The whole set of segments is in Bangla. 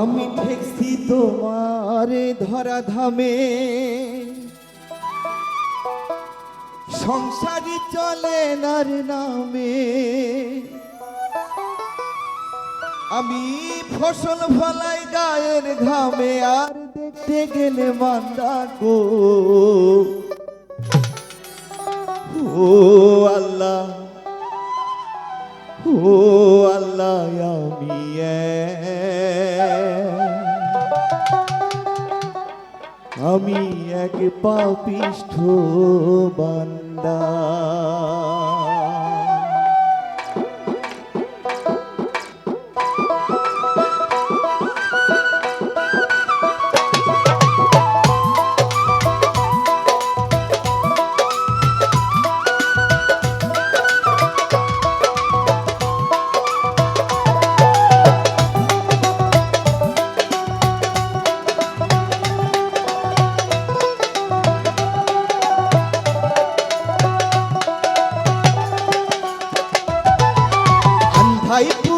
আমি ঠেকছি তোমারে ধরা ধামে সংসারই চলে নার নামে আমি ফসল ফলাই গায়ের ঘামে, আর দেখতে গেলে মান্দা গো ও আল্লাহ ও আল্লাহ, আমি এক। আমি এক পাপিষ্ঠ বান্দা।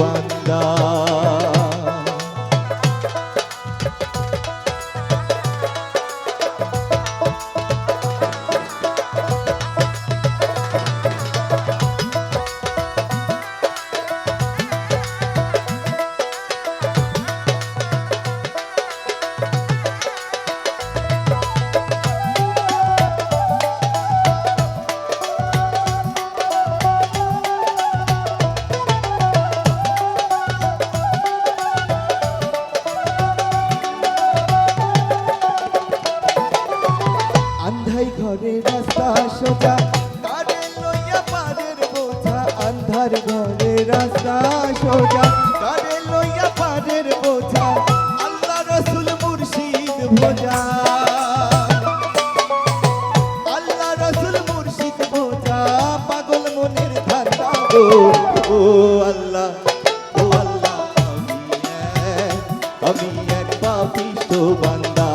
বান্দা রাস্তা সোজা। কারে লইয়া পারের বোঝা আন্ধার ঘরে রাস্তা সোজা। কারে লইয়া পারের বোঝা আল্লাহ রসুল মুর্শিদ ভোজা। আল্লাহ রসুল মুর্শিদ ভোজা পাগল মনের ধান্দা ও ও আমি এক, এক পাপিষ্ঠ বান্দা।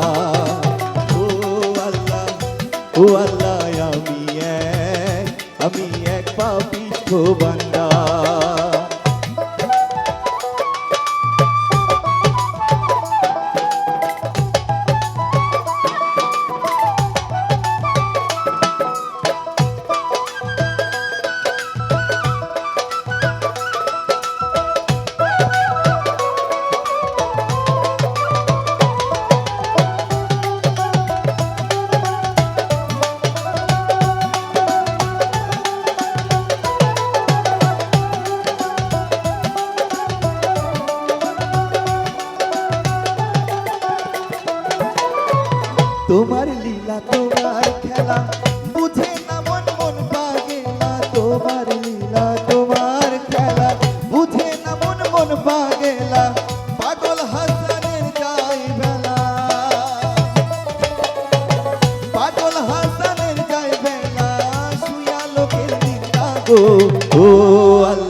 ও আল্লাহ আমি এক আমি এক পাপি বান্দা তোমার লীলা তোমার খেলা। বুঝে না মন মন পাগেলা তোমার লীলা তোমার খেলা। বুঝে না মন মন পাগেলা পাগল হাসানের যাই বেলা। পাগল হাসানের যাই বেলা লোকের গো। ও আল্লাহ।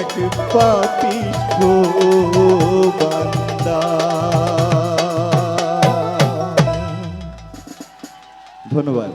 এক পাপিষ্ঠ বান্দা ধন্যবাদ।